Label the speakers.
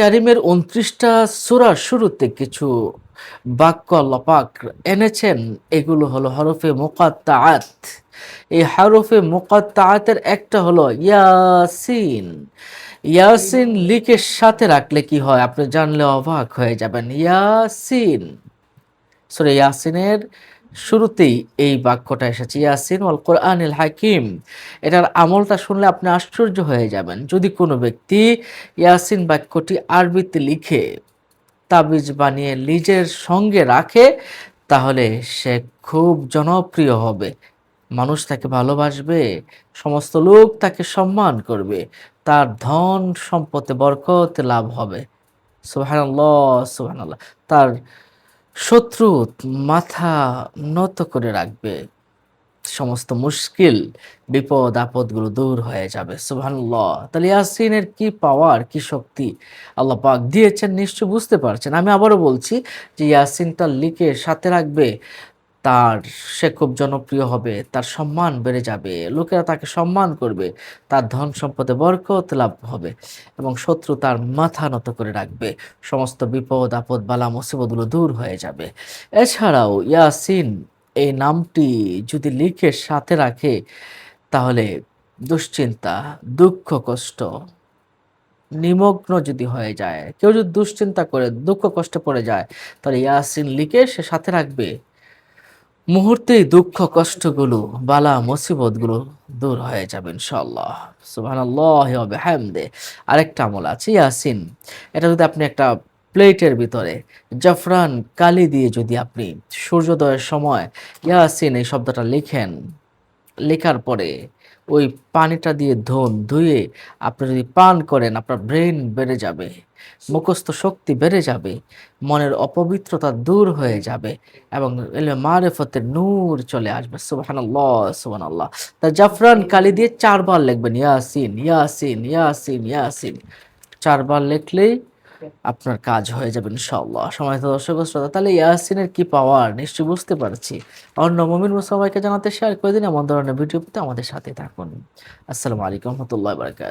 Speaker 1: কারিমের উনত্রিশটা সুরার শুরুতে কিছু বাক্য লপাক এনেছেন। এগুলো হলো হরফে মোকাত্তাআত। এই হরফে মোকাত্তাআতের একটা হলো ইয়াসিন। ইয়াসিন লিখের সাথে রাখলে কি হয়? আপনি জানলে অবাক হয়ে যাবেন। ইয়াসিন। সরে ইয়াসিনের শুরুতেই এই বাক্যটা এসেছে, ইয়াসিন ওয়াল কোরআনিল হাকিম। এটার আমলটা শুনলে আপনি আশ্চর্য হয়ে যাবেন। যদি কোনো ব্যক্তি ইয়াসিন বাক্যটি আরবিতে লিখে তাবিজ বানিয়ে নিজের সঙ্গে রাখে, তাহলে সে খুব জনপ্রিয় হবে। মানুষ তাকে ভালোবাসবে, সমস্ত লোক তাকে সম্মান করবে, তার ধন সম্পদে বরকত লাভ হবে। সুবহানাল্লাহ সুবহানাল্লাহ। তার শত্রু মাথা নত করে রাখবে। সমস্ত মুশকিল, বিপদ, আপদগুলো দূর হয়ে যাবে। সুবহানাল্লাহ। তাহলে ইয়াসিনের কি পাওয়ার, কি শক্তি? আল্লাহ পাক দিয়েছেন নিশ্চয় বুঝতে পারছেন। আমি আবারও বলছি যে ইয়াসিনটা লিখে সাথে রাখবে। তার, সে খুব জনপ্রিয় হবে, তার সম্মান বেড়ে যাবে, লোকেরা তাকে সম্মান করবে, তার ধন সম্পদে বরকত লাভ হবে এবং শত্রু তার মাথা নত করে রাখবে, সমস্ত বিপদ, আপদ, বালা, মুসিবতগুলো দূর হয়ে যাবে। এছাড়াও ইয়াসিন এই নামটি যদি লিখে সাথে রাখে, তাহলে দুশ্চিন্তা, দুঃখ, কষ্ট, নিমগ্ন যদি হয়ে যায়, কেউ যদি দুশ্চিন্তা করে, দুঃখ, কষ্টে পড়ে যায়, তাহলে ইয়াসিন লিখে সে সাথে রাখবে। মুহূর্তেই দুঃখ, কষ্টগুলো, বালা, মুসিবতগুলো দূর হয়ে যাবে ইনশাল্লাহ বিহামদে। আরেকটা আমল আছে, ইয়াসিন। এটা যদি আপনি একটা প্লেটের ভিতরে জাফরান কালি দিয়ে যদি আপনি সূর্যোদয়ের সময় ইয়াসিন এই শব্দটা লিখেন লেখার পরে ওই পানিটা দিয়ে ধুন ধুয়ে আপনি যদি পান করেন, আপনার ব্রেন বেড়ে যাবে, মুখস্থ শক্তি বেড়ে যাবে, মনের অপবিত্রতা দূর হয়ে যাবে এবং মারেফতের নূর চলে আসবে। সুবহানাল্লাহ সুবহানাল্লাহ। তা জাফরান কালি দিয়ে চারবার লিখবেন, ইয়াসিন ইয়াসিন ইয়াসিন ইয়াসিন। চারবার লিখলেই আপনার কাজ হয়ে যাবে, ইনশাআল্লাহ। সময় দর্শক শ্রোতা, তাহলে ইয়াসিনের কি পাওয়ার? নিশ্চয়ই বুঝতে পারছি। অন্য মমিন সবাইকে জানাতে শেয়ার করে দিন, এমন ধরনের ভিডিও আমাদের সাথে থাকুন। আসসালামু আলাইকুম রহমতুল্লাহ বারকাত